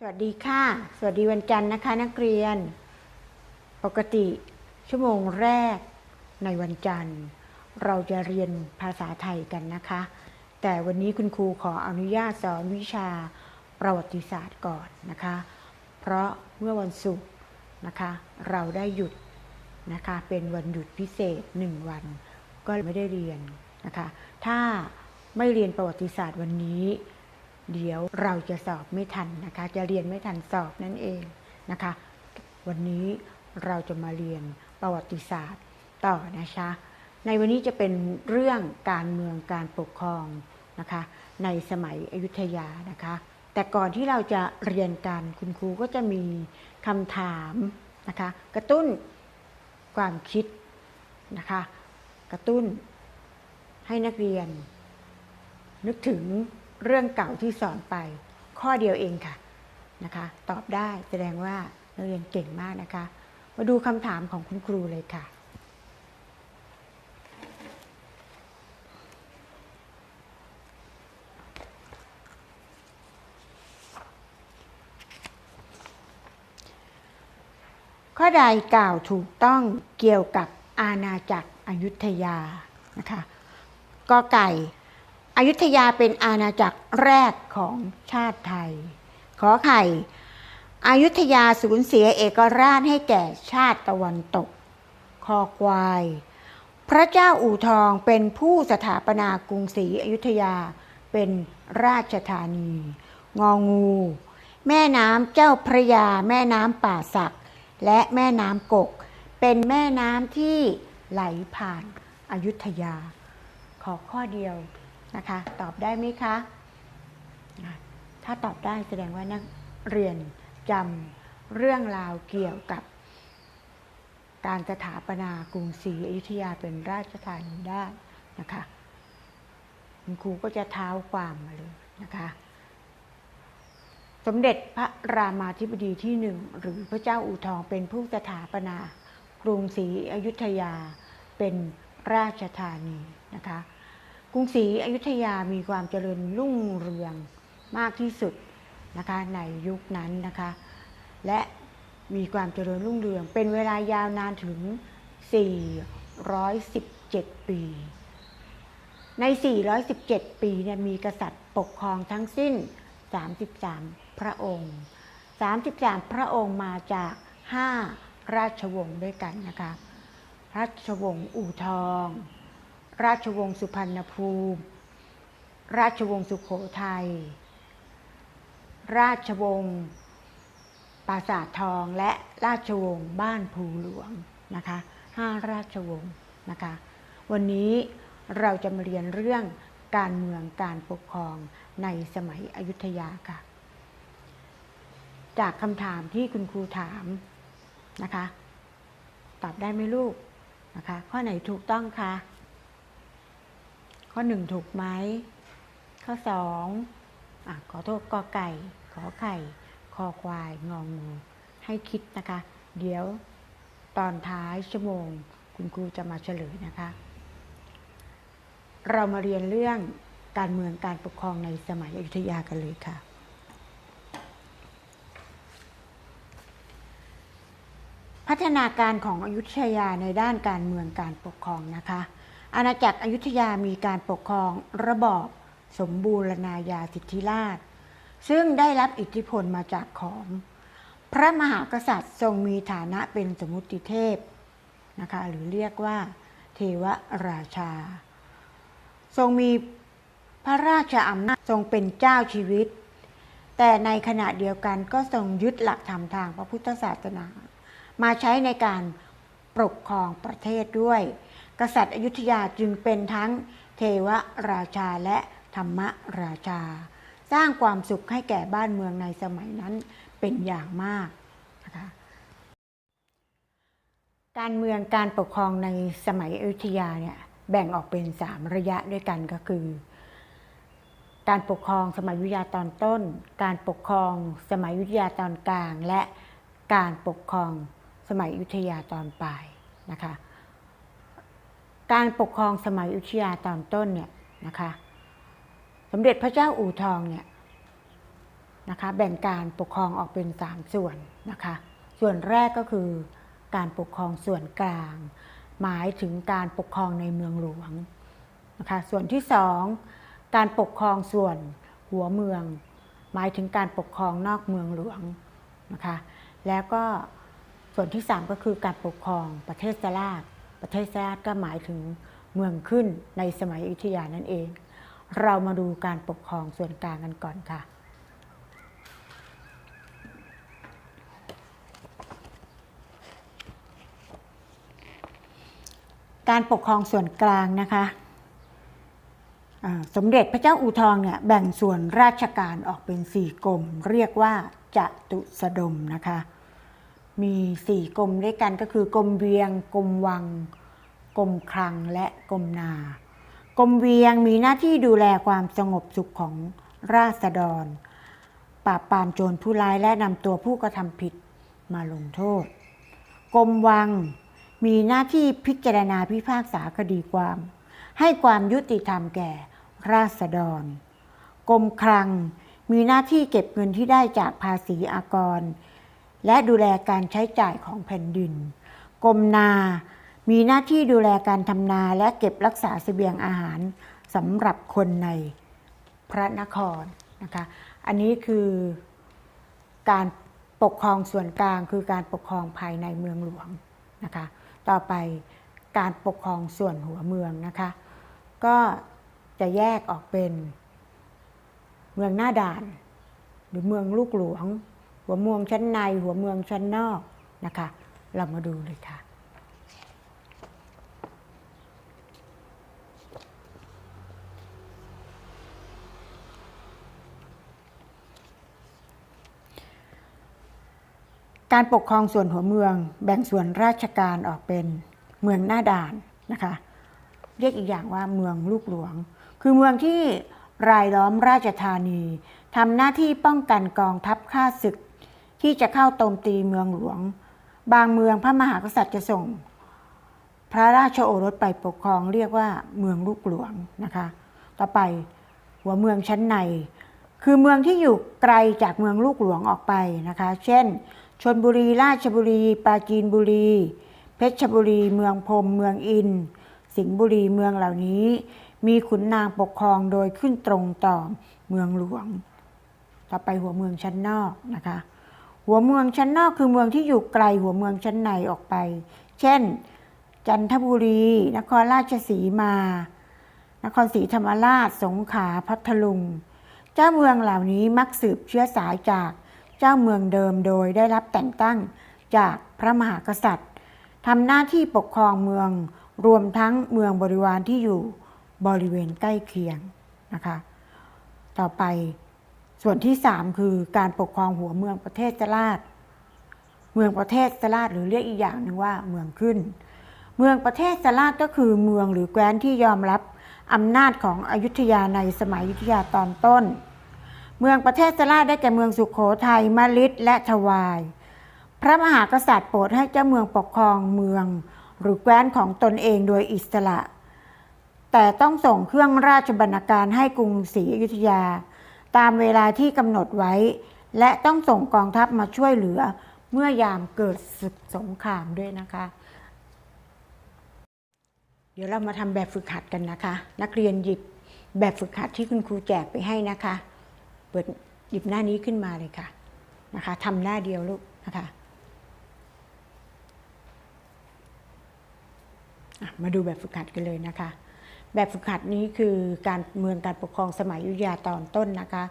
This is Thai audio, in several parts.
สวัสดีค่ะ สวัสดีวันจันทร์นะคะนักเรียน ปกติชั่วโมงแรกในวันจันทร์ เราจะเรียนภาษาไทยกันนะคะ แต่วันนี้คุณครูขออนุญาตสอนวิชาประวัติศาสตร์ก่อนนะคะ เพราะเมื่อวันศุกร์นะคะ เราได้หยุดนะคะ เป็นวันหยุดพิเศษหนึ่งวัน ก็ไม่ได้เรียนนะคะ ถ้าไม่เรียนประวัติศาสตร์วันนี้ เดี๋ยวเราจะสอบไม่ทันนะคะ จะเรียนไม่ทันสอบนั่นเองนะคะ วันนี้เราจะมาเรียนประวัติศาสตร์ต่อนะคะ ในวันนี้จะเป็นเรื่องการเมืองการปกครองนะคะ ในสมัยอยุธยานะคะ แต่ก่อนที่เราจะเรียนกันคุณครูก็จะมีคำถามนะคะ กระตุ้นความคิดนะคะ กระตุ้นให้นักเรียน นึกถึง เรื่องเก่าที่สอนไป ข้อเดียวเองค่ะนะคะ ตอบได้แสดงว่านักเรียนเก่งมากนะคะ มาดูคำถามของคุณครูเลยค่ะ ข้อใดกล่าวถูกต้องเกี่ยวกับอาณาจักรอยุธยานะคะกอไก่ อยุธยาเป็นอาณาจักรแรกของชาติไทย ขอไข่ อยุธยาสูญเสียเอกราชให้แก่ชาติตะวันตก คอควาย พระเจ้าอู่ทองเป็นผู้สถาปนากรุงศรีอยุธยาเป็นราชธานี งองู แม่น้ำเจ้าพระยา แม่น้ำป่าสัก และแม่น้ำกก เป็นแม่น้ำที่ไหลผ่านอายุทยา ขอข้อเดียว นะคะ ตอบได้ไหมคะ ถ้าตอบได้แสดงว่านักเรียนจำเรื่องราวเกี่ยวกับ การสถาปนากรุงศรีอยุธยาเป็นราชธานีได้นะคะคุณครูก็จะเท้าความมาเลยนะคะ สมเด็จพระรามาธิบดีที่หนึ่งหรือพระเจ้าอู่ทองเป็นผู้สถาปนากรุงศรีอยุธยาเป็นราชธานีนะคะ รุงศรีอยุธยามีความเจริญรุ่งเรืองมากที่สุดนะคะในยุคนั้นนะคะ และมีความเจริญรุ่งเรือง เป็นเวลายาวนานถึง 417 ปี ใน 417 ปีเนี่ยมีกษัตริย์ปกครองทั้งสิ้น 33 พระองค์ 33 พระองค์มาจาก 5 ราชวงศ์ด้วยกันนะคะ ราชวงศ์อู่ทอง ราชวงศ์สุพรรณภูมิ ราชวงศ์สุขโขทัย ราชวงศ์ปราสาททองและราชวงศ์บ้านภูหลวงนะคะห้าราชวงศ์นะคะ วันนี้เราจะมาเรียนเรื่องการเมืองการปกครองในสมัยอยุธยาค่ะ จากคำถามที่คุณครูถามนะคะ ตอบได้ไหมลูกนะคะ ข้อไหนถูกต้องคะ ข้อหนึ่งถูกไหม ข้อสองอะขอโทษกอไก่ ขอไข่ คอควาย งองู ให้คิดนะคะ เดี๋ยวตอนท้ายชั่วโมง คุณครูจะมาเฉลยนะคะ เรามาเรียนเรื่องการเมืองการปกครองในสมัยอยุธยากันเลยค่ะ พัฒนาการของอยุธยาในด้านการเมืองการปกครองนะคะ อาณาจักรอยุธยามีการปกครองระบอบสมบูรณาญาสิทธิราช ซึ่งได้รับอิทธิพลมาจากของพระมหากษัตริย์ทรงมีฐานะเป็นสมุติเทพนะคะหรือเรียกว่าเทวราชา ทรงมีพระราชอำนาจทรงเป็นเจ้าชีวิต แต่ในขณะเดียวกันก็ทรงยึดหลักธรรมทางพระพุทธศาสนา มาใช้ในการปกครองประเทศด้วย กษัตริย์อยุธยาจึงเป็นทั้งเทวราชาและธรรมราชา สร้างความสุขให้แก่บ้านเมืองในสมัยนั้นเป็นอย่างมากนะคะการเมืองการปกครองในสมัยอยุธยาเนี่ยแบ่งออกเป็นสามระยะด้วยกันก็คือ การปกครองสมัยอยุธยาตอนต้น การปกครองสมัยอยุธยาตอนกลาง และการปกครองสมัยอยุธยาตอนปลายนะคะ การปกครองสมัยอยุธยาตอนต้นเนี่ยนะคะ สมเด็จพระเจ้าอู่ทองเนี่ยนะคะแบ่งการปกครองออกเป็น3ส่วนนะคะ ส่วนแรกก็คือการปกครองส่วนกลาง หมายถึงการปกครองในเมืองหลวงนะคะส่วนที่2การปกครองส่วนหัวเมือง หมายถึงการปกครองนอกเมืองหลวงนะคะแล้วก็ส่วนที่3ก็คือการปกครองประเทศสลาด ประเทศสลาดก็หมายถึงเมืองขึ้นในสมัยอยุธยานั่นเอง เรามาดูการปกครองส่วนกลางกันก่อนค่ะ การปกครองส่วนกลางนะคะสมเด็จพระเจ้าอู่ทองเนี่ยแบ่งส่วนราชการออกเป็นสี่กรมเรียกว่าจตุสดมนะคะ มีสี่กรมด้วยกันก็คือกรมเวียงกรมวังกรมคลังและกรมนากรมเวียงมีหน้าที่ดูแลความสงบสุขของราษฎร ปราบปรามโจรผู้ร้ายและนำตัวผู้กระทำผิดมาลงโทษกรมวังมีหน้าที่พิจารณาพิพากษาคดีความ ให้ความยุติธรรมแก่ราษฎรกรมคลังมีหน้าที่เก็บเงินที่ได้จากภาษีอากร และดูแลการใช้จ่ายของแผ่นดิน กรมนา มีหน้าที่ดูแลการทำนาและเก็บรักษาเสบียงอาหารสำหรับคนในพระนครนะคะ อันนี้คือการปกครองส่วนกลางคือการปกครองภายในเมืองหลวงนะคะ ต่อไปการปกครองส่วนหัวเมืองนะคะ ก็จะแยกออกเป็นเมืองหน้าด่าน หรือเมืองลูกหลวง หัวเมืองชั้นในหัวเมืองชั้นนอกนะคะ เรามาดูเลยค่ะ การปกครองส่วนหัวเมือง แบ่งส่วนราชการออกเป็นเมืองหน้าด่านนะคะ เรียกอีกอย่างว่าเมืองลูกหลวง คือเมืองที่รายล้อมราชธานีทำหน้าที่ป้องกันกองทัพข้าศึก ที่จะเข้าโจมตีเมืองหลวง บางเมืองพระมหากษัตริย์จะส่ง พระราชโอรสไปปกครองเรียกว่าเมืองลูกหลวงนะคะ ต่อไปหัวเมืองชั้นใน คือเมืองที่อยู่ไกลจากเมืองลูกหลวงออกไปนะคะ เช่นชนบุรีราชบุรี ปราจีนบุรี เพชรบุรี เมืองพรมเมืองอิน สิงห์บุรีเมืองเหล่านี้ มีขุนนางปกครองโดยขึ้นตรงต่อเมืองหลวง ต่อไปหัวเมืองชั้นนอกนะคะ หัวเมืองชั้นนอกคือเมืองที่อยู่ไกลหัวเมืองชั้นในออกไป เช่น จันทบุรี นครราชสีมา นครศรีธรรมราช สงขลา พัทลุง เจ้าเมืองเหล่านี้มักสืบเชื้อสายจากเจ้าเมืองเดิมโดยได้รับแต่งตั้งจากพระมหากษัตริย์ทำหน้าที่ปกครองเมืองรวมทั้งเมืองบริวารที่อยู่บริเวณใกล้เคียงนะคะ ต่อไป ส่วนที่3คือการปกครองหัวเมืองประเทศสลาดเมืองประเทศสลาดหรือเรียกอีกอย่างหนึ่งว่าเมืองขึ้น เมืองประเทศสลาดก็คือเมืองหรือแคว้นที่ยอมรับอำนาจของอยุธยาในสมัยอยุธยาตอนต้น เมืองประเทศสลาดได้แก่เมืองสุขโขทัยมลิดและทวาย พระมหากษัตริย์โปรดให้เจ้าเมืองปกครองเมืองหรือแคว้นของตนเองโดยอิสระ แต่ต้องส่งเครื่องราชบรรณาการให้กรุงศรีอยุธยา ตามเวลาที่กำหนดไว้ และต้องส่งกองทัพมาช่วยเหลือ เมื่อยามเกิดศึกสงครามด้วยนะคะ เดี๋ยวเรามาทำแบบฝึกหัดกันนะคะ นักเรียนหยิบแบบฝึกหัดที่คุณครูแจกไปให้นะคะ เปิดหยิบหน้านี้ขึ้นมาเลยค่ะนะคะทำหน้าเดียวลูกนะคะอะมาดูแบบฝึกหัดกันเลยนะคะ แบบฝึกหัดนี้คือการเมืองการปกครองสมัยยุธยาตอนต้นนะคะ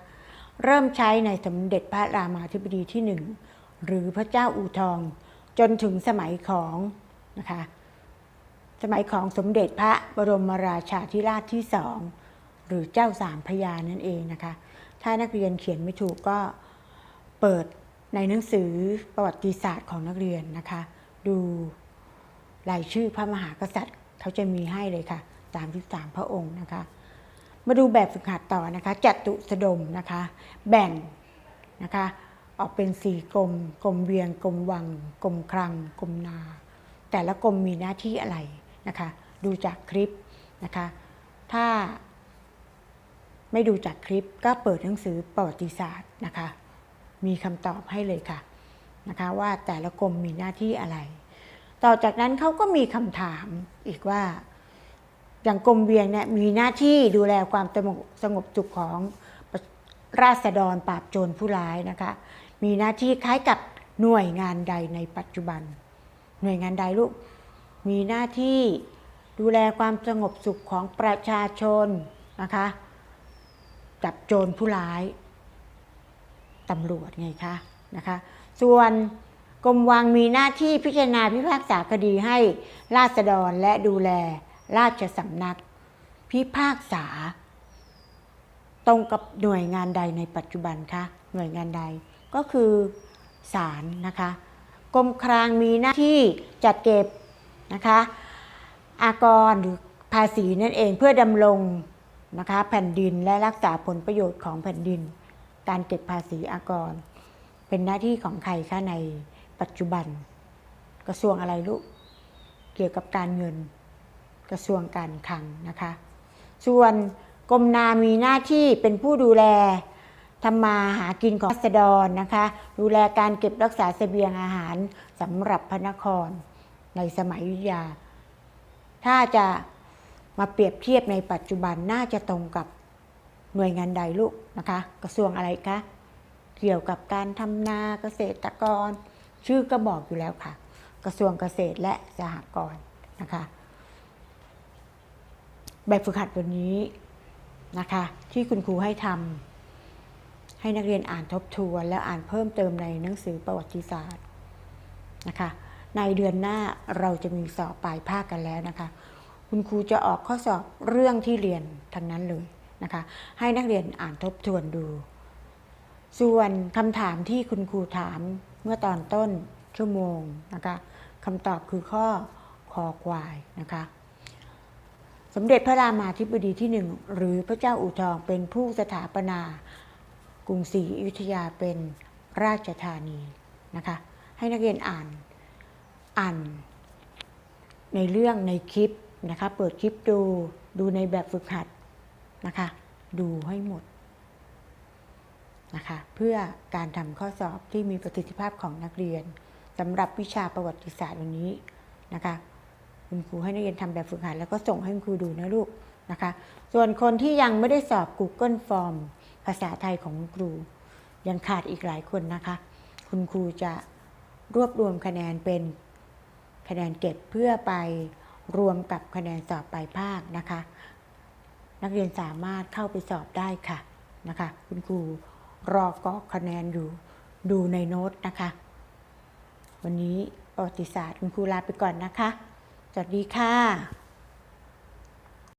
เริ่มใช้ในสมเด็จพระรามาธิบดีที่หนึ่งหรือพระเจ้าอู่ทอง จนถึงสมัยของนะคะสมัยของสมเด็จพระบรมราชาธิราชที่สองหรือเจ้าสามพระยานั่นเองนะคะ ถ้านักเรียนเขียนไม่ถูกก็เปิดในหนังสือประวัติศาสตร์ของนักเรียนนะคะ ดูรายชื่อพระมหากษัตริย์เขาจะมีให้เลยค่ะ 33 พระองค์นะคะ มาดูแบบฝึกหัดต่อนะคะจัตุสดมนะคะ แบ่งนะคะ ออกเป็นสี่กรมกรมเวียงกรมวังกรมคลังกรมนา แต่ละกรมมีหน้าที่อะไรนะคะ ดูจากคลิปนะคะ ถ้าไม่ดูจากคลิปก็เปิดหนังสือประวัติศาสตร์นะคะ มีคำตอบให้เลยค่ะนะคะว่าแต่ละกรมมีหน้าที่อะไร ต่อจากนั้นเขาก็มีคำถามอีกว่า อย่างกรมเวียงเนี่ยมีหน้าที่ดูแลความสงบสงบสุขของราษฎรปราบโจรผู้ร้ายนะคะ มีหน้าที่คล้ายกับหน่วยงานใดในปัจจุบัน หน่วยงานใดลูก มีหน้าที่ดูแลความสงบสุขของประชาชนนะคะ จับโจรผู้ร้ายตำรวจไงคะนะคะ ส่วนกรมวังมีหน้าที่พิจารณาพิพากษาคดีให้ราษฎรและดูแล ราชสำนัก พิพากษา ตรงกับหน่วยงานใดในปัจจุบันคะหน่วยงานใดก็คือศาลนะคะกรมครางมีหน้าที่จัดเก็บนะคะอากรหรือภาษีนั่นเองเพื่อดำรงนะคะแผ่นดินและรักษาผลประโยชน์ของแผ่นดิน การเก็บภาษีอากร เป็นหน้าที่ของใครคะในปัจจุบัน กระทรวงอะไรลูกเกี่ยวกับการเงิน กระทรวงการคลังนะคะ ส่วนกรมนามีหน้าที่เป็นผู้ดูแลทำมาหากินของรัษฎรนะคะ ดูแลการเก็บรักษาเสบียงอาหารสำหรับพระนครในสมัยยุธยา ถ้าจะมาเปรียบเทียบในปัจจุบันน่าจะตรงกับหน่วยงานใดลูกนะคะ กระทรวงอะไรคะเกี่ยวกับการทำนาเกษตรกร ชื่อก็บอกอยู่แล้วค่ะ กระทรวงเกษตรและสหกรณ์นะคะ แบบฝึกหัดวันนี้นะคะ ที่คุณครูให้ทำให้นักเรียนอ่านทบทวน แล้วอ่านเพิ่มเติมในหนังสือประวัติศาสตร์นะคะ ในเดือนหน้าเราจะมีสอบปลายภาคกันแล้วนะคะ คุณครูจะออกข้อสอบเรื่องที่เรียนทั้งนั้นเลยนะคะ ให้นักเรียนอ่านทบทวนดู ส่วนคำถามที่คุณครูถามเมื่อตอนต้นชั่วโมงนะคะคำตอบคือข้อคอควายนะคะ สมเด็จพระรามาธิบดีที่หนึ่งหรือพระเจ้าอู่ทองเป็นผู้สถาปนา กรุงศรีอยุธยาเป็นราชธานีนะคะให้นักเรียนอ่านอ่าน ในเรื่องในคลิปนะคะเปิดคลิปดูดูในแบบฝึกหัดนะคะดูให้หมดนะคะเพื่อการทำข้อสอบที่มีประสิทธิภาพของนักเรียนสำหรับวิชาประวัติศาสตร์วันนี้นะคะ คุณครูให้นักเรียนทำแบบฝึกหัดแล้วก็ส่งให้คุณครูดูนะลูกนะคะ ส่วนคนที่ยังไม่ได้สอบ Google Form ภาษาไทยของคุณครู ยังขาดอีกหลายคนนะคะ คุณครูจะรวบรวมคะแนนเป็นคะแนนเก็บเพื่อไปรวมกับคะแนนสอบปลายภาคนะคะ นักเรียนสามารถเข้าไปสอบได้ค่ะนะคะ คุณครูรอกรอกคะแนนอยู่ดูในโน้ตนะคะ วันนี้ประวัติศาสตร์คุณครูลาไปก่อนนะคะ สวัสดีค่ะ